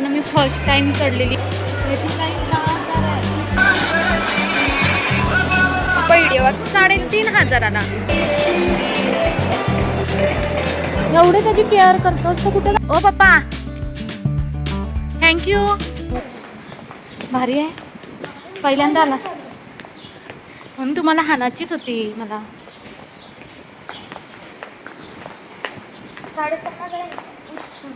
मित्रांनो मी first time चढलेली व्हिडिओ साडेतीन हजाराला. एवढे त्याची केअर करतोस तर कुठे? ओ पप्पा. थँक्यू भारी आहे. पहिल्यांदा आला. म्हणून तुम्हाला हानाचीच होती मला.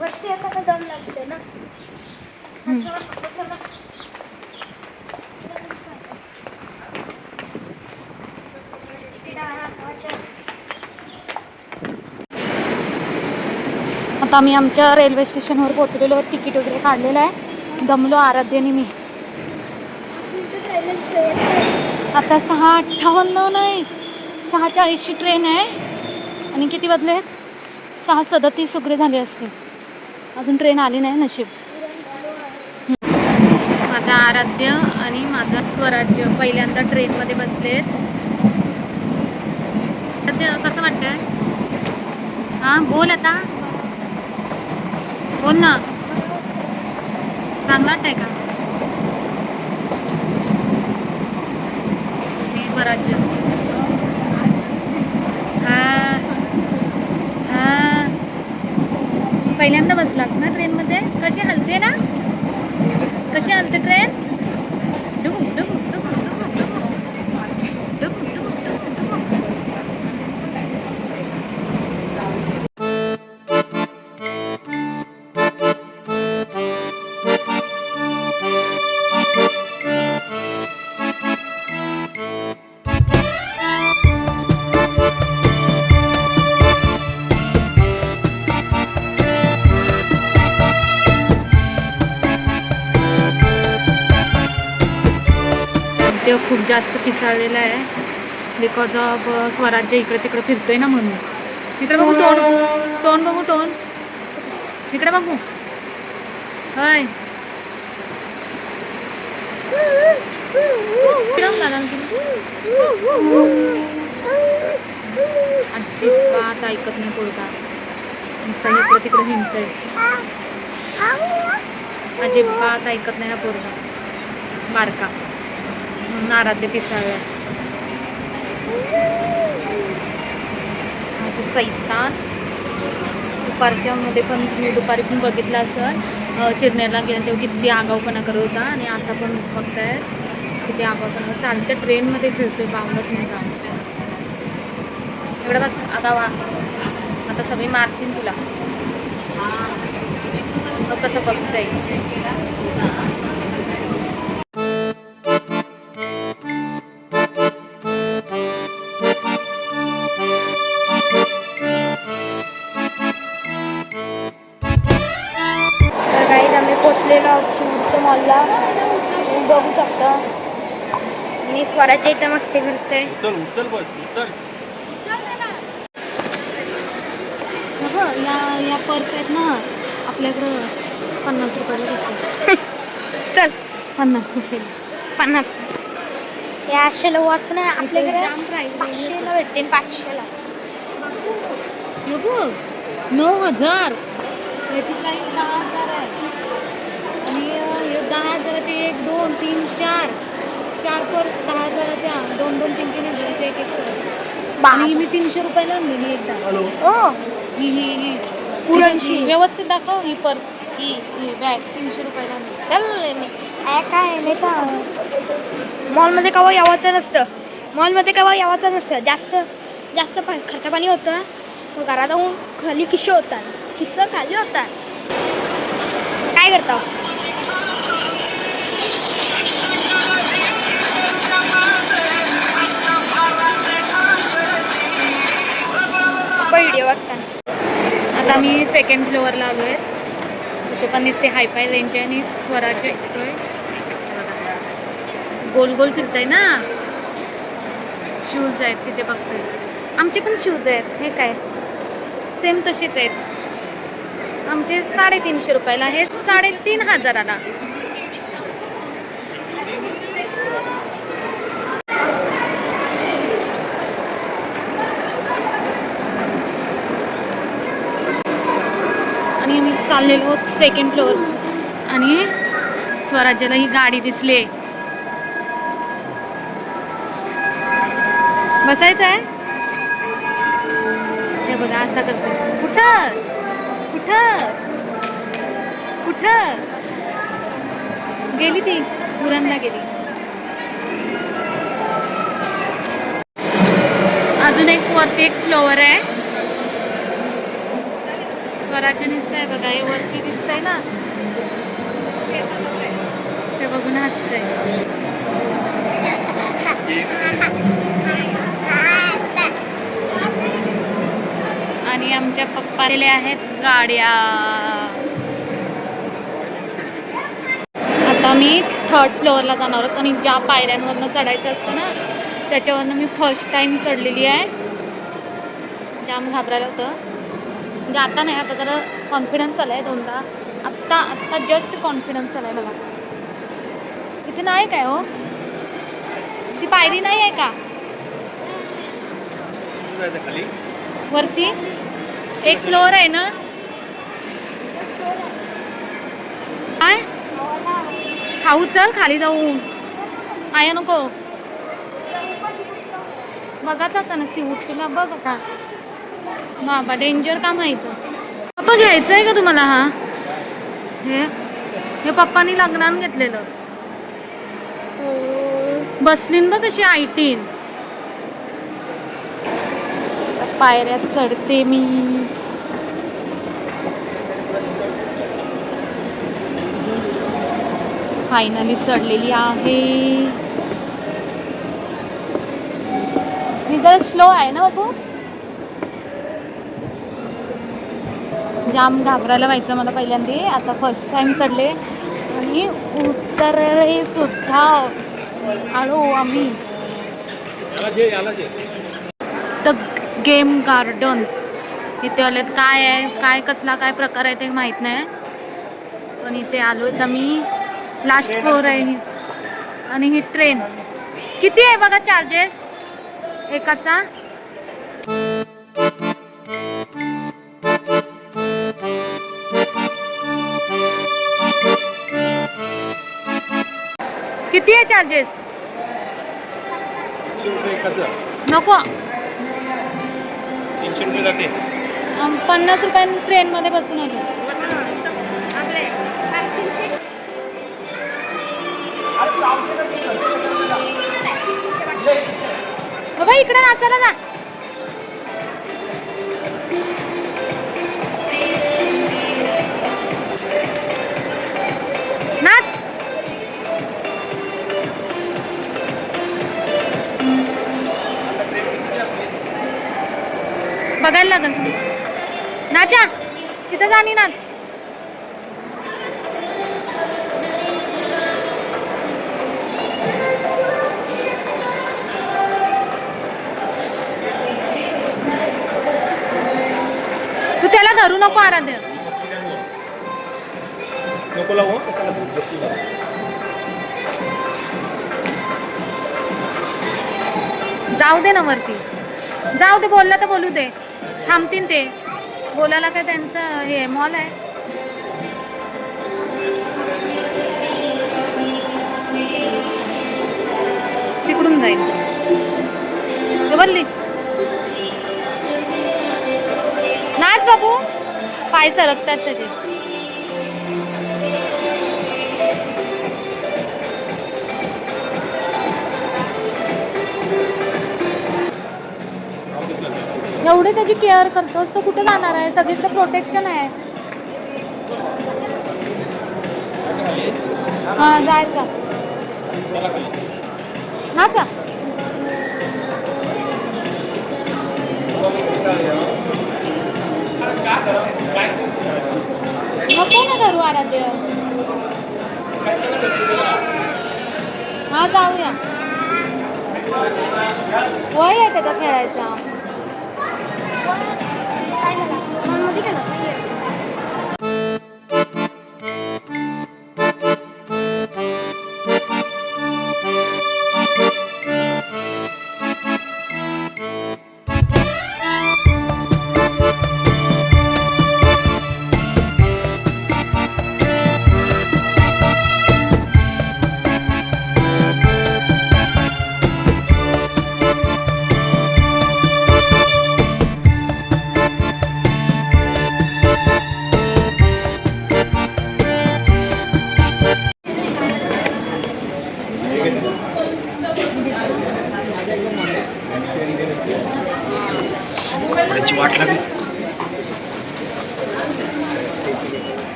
वरती येताना दम लागते ना. आता आम्ही आमच्या रेल्वे स्टेशनवर पोहोचलेलो तिकीट वगैरे काढलेलं आहे. दमलो आराध्याने मी. आता सहा अठ्ठावन्न नाही सहा चाळीसची ट्रेन आहे. आणि किती वाजले? सहा सदतीस वगैरे झाले असते अजून ट्रेन आली नाही नशीब. माझा आराध्य आणि माझं स्वराज्य पहिल्यांदा ट्रेनमध्ये बसले. कसं वाटतंय? हां बोल आता. बोल ना. चांगलं वाटतंय का? स्वराज्य हा हा पहिल्यांदा बसलास ना ट्रेनमध्ये कशी हलते ना? कशी हलते ट्रेन डुम डुम खूप जास्त पिसाळलेलं आहे. बिकॉज ऑफ स्वराज्य इकडे तिकडे फिरतोय ना म्हणून. इकडे बघू तोंड. तोंड बघू तोंड. इकडे बघू. होय. अजिबात ऐकत नाही पोरगा. नुसता इकडे तिकडे हिंडतोय. अजिबात ऐकत नाही हा पोरगा. बारका. म्हणून आराध्य पिसाळ्या असं सैतान. दुपारच्या मध्ये पण तुम्ही दुपारी पण बघितलं असं चिरनेरला गेला तेव्हा किती आगाऊपणा करत होता आणि आता पण बघताय किती आगाऊपणा. चालत्या ट्रेनमध्ये फिरतोय बावलत नाही का एवढं बघ आगावा आता सगळी मारतील तुला. कसं बघताय? तर स्वराच्या इथं मस्ती करते उचल उचल बस उचल. बघ या या पर्स आहेत ना आपल्याकडं पन्नास रुपयाला घेतो चल. पन्नास रुपये. पन्नास. या आशेला वाचून आहे आपल्याकडे. पाचशेला भेटते पाचशेला. बघू नऊ हजार. याची प्राईस दहा हजार आहे. आणि अं, हे दहा हजाराचे एक दोन तीन चार. चार पर्स दहा हजाराच्या दोन दोन तीन तीन हजाराचे एक एक पर्स. आणि ही मी तीनशे रुपयाला आणलेली एकदा. ओ. ही ही ही. पुरणशी. ही व्यवस्थित दाखव ही पर्स. ही. ही बॅग तीनशे रुपयाला आणली. चल मी. काय काय नाही तर मॉलमध्ये केव्हा यावाचं नसतं. मॉलमध्ये केव्हा यावाचं नसतं. जास्त जास्त पा खर्च पाणी होतं. मग घरात जाऊन खाली खिशे होतात खिस्सं खाली होतात काय करता? व्हिडिओ बघताना. आता मी सेकंड फ्लोअरला आलो आहे तिथे पण दिसते हायफाय रेंज आणि स्वराज्य ऐकतोय. गोल गोल फिरतंय ना? शूज आहेत तिथे बघतोय. आमचे पण शूज आहेत हे काय? सेम तसेच आहेत. आमचे साडेतीनशे रुपयाला हे साडेतीन हजाराला आणि आम्ही चाललेलो सेकंड फ्लोअर आणि स्वराज्याला ही गाडी दिसली बसायचं आहे? हे बघा असं करतो. कुठं? कुठं? कुठं? गेली ती मुरांना गेली. अजून एक वरती एक फ्लोअर आहे. स्वराज्य दिसतंय बघा हे वरती दिसतंय ना? ते बघून हसतंय. आणि आमच्या पप्पा आलेले आहेत गाड्या. आता मी थर्ड फ्लोअरला जाणार आहोत आणि ज्या पायऱ्यांवरनं चढायचं असतं ना त्याच्यावरनं मी फर्स्ट टाइम चढलेली आहे. जाम घाबरायला होतं. म्हणजे आता नाही आता जरा कॉन्फिडन्स आला आहे दोनदा. आत्ता आत्ता जस्ट कॉन्फिडन्स आला आहे मला. इथे नाही काय हो? ती पायरी नाही आहे का? वरती? एक फ्लोअर आहे ना? काय? खाऊ चल खाली जाऊ आया नको. बघाच आता ना सीऊट तुला बघ का बाबा डेंजर का माहीत? पप्पा घ्यायचं आहे का तुम्हाला हा? हे हे पप्पानी लग्नान घेतलेलं. बसलीन बघ कशी आयटीन. पायऱ्यात चढते मी. फायनली चढलेली आहे. मी जरा स्लो आहे ना बाबू जाम घाबरायला व्हायचं मला पहिल्यांदा. आता फर्स्ट टाइम चढले. आणि उतरले सुद्धा. आलो आम्ही. द गेम गार्डन इथे आलेत. काय आहे? काय कसला काय प्रकार आहे ते माहीत नाही. पण इथे आलो आहेत आम्ही. लास्ट फ्लोअर आहे. ही आणि ही ट्रेन किती आहे बघा चार्जेस एकाचा? किती आहे चार्जेस नको. तीनशे रुपये जाते. पन्नास रुपयां ट्रेनमध्ये बसून आलो. बाबा इकडे नाचायला जा. बघायला लागल नाचा तिथं जाणी नाच. तू त्याला धरू नको आराध्य. नको लावू. जाऊ दे ना वरती. जाऊ दे बोलला तर बोलू दे. थांबतील ते. बोलायला काय त्यांचं हे मॉल आहे. तिकडून जाईल. ते बोलली नाच बाबू पाय सरकतात त्याचे. एवढे त्याची केअर करतोस तो कुठे जाणार आहे? सगळीकडे प्रोटेक्शन आहे. हा जायचा नाचा नको ना करू आराध्य. हा जाऊया. वय आहे त्याचा खेळायचा. このビルの先よ。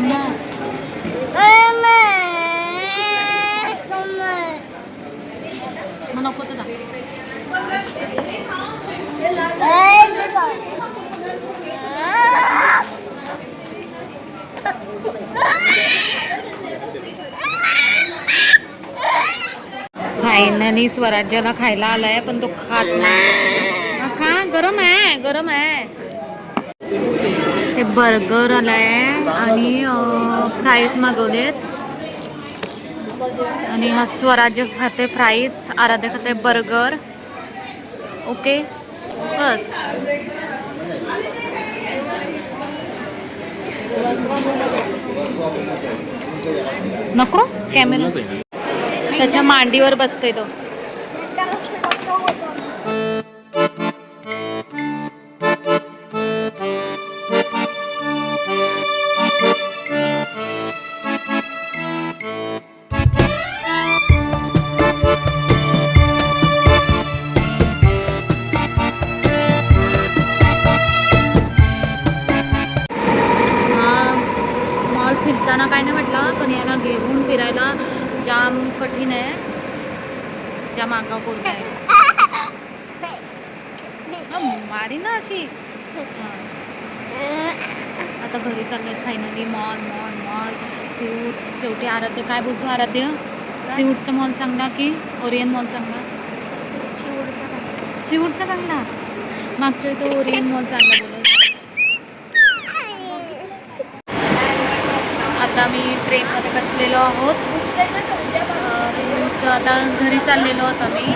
अम्मा मग नको तर जा. फायनली स्वराज्याला खायला आलाय पण तो खात नाही हा, खा गरम आहे गरम आहे ते बर्गर आलाय आणि फ्राईज मागवलेत. आणि हा स्वराज्य खाते फ्राईज आराध्य खाते बर्गर ओके बस. नको? कॅमेरा त्याच्या मांडीवर बसतोय तो. फिरताना काय नाही म्हटलं पण याला घेऊन फिरायला जाम कठीण आहे. जाम आगाव पोरगा आहे. हा, मारी ना अशी. आता घरी चालले फायनली मॉल मॉल मॉल सीऊट शेवटी आराध्य काय बोलतो आराध्य? सीऊटचा मॉल चांगला की ओरियन मॉल चांगला सीऊटचा चांगला मागच्या तो ओरियन मॉल चांगला बोलत आता मी ट्रेनमध्ये बसलेलो आहोत. आता घरी चाललेलो आहोत आम्ही.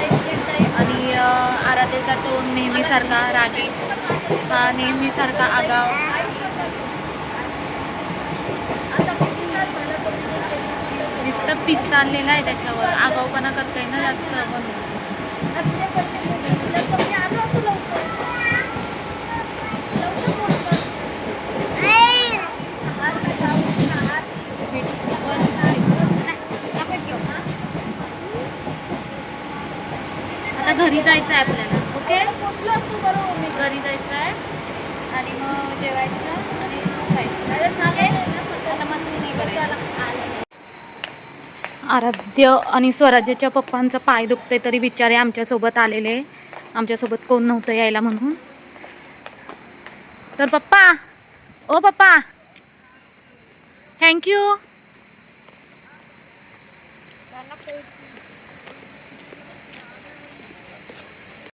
आणि अं, आराध्याचा टोन नेहमीसारखा रागी. हा नेहमीसारखा आगाव. नुसतं पिस चाललेला आहे त्याच्यावर. आगावपणा करता ना जास्त म्हणून आता घरी जायचं आहे आपल्याला ओके? घरी जायचं आहे. आणि मग जेवायचं आणि खायचं. आराध्य आणि स्वराज्याच्या पप्पांचा पाय दुखते तरी बिचारे आमच्यासोबत आलेले. आमच्यासोबत कोण नव्हतं यायला म्हणून. तर पप्पा ओ पप्पा. थँक्यू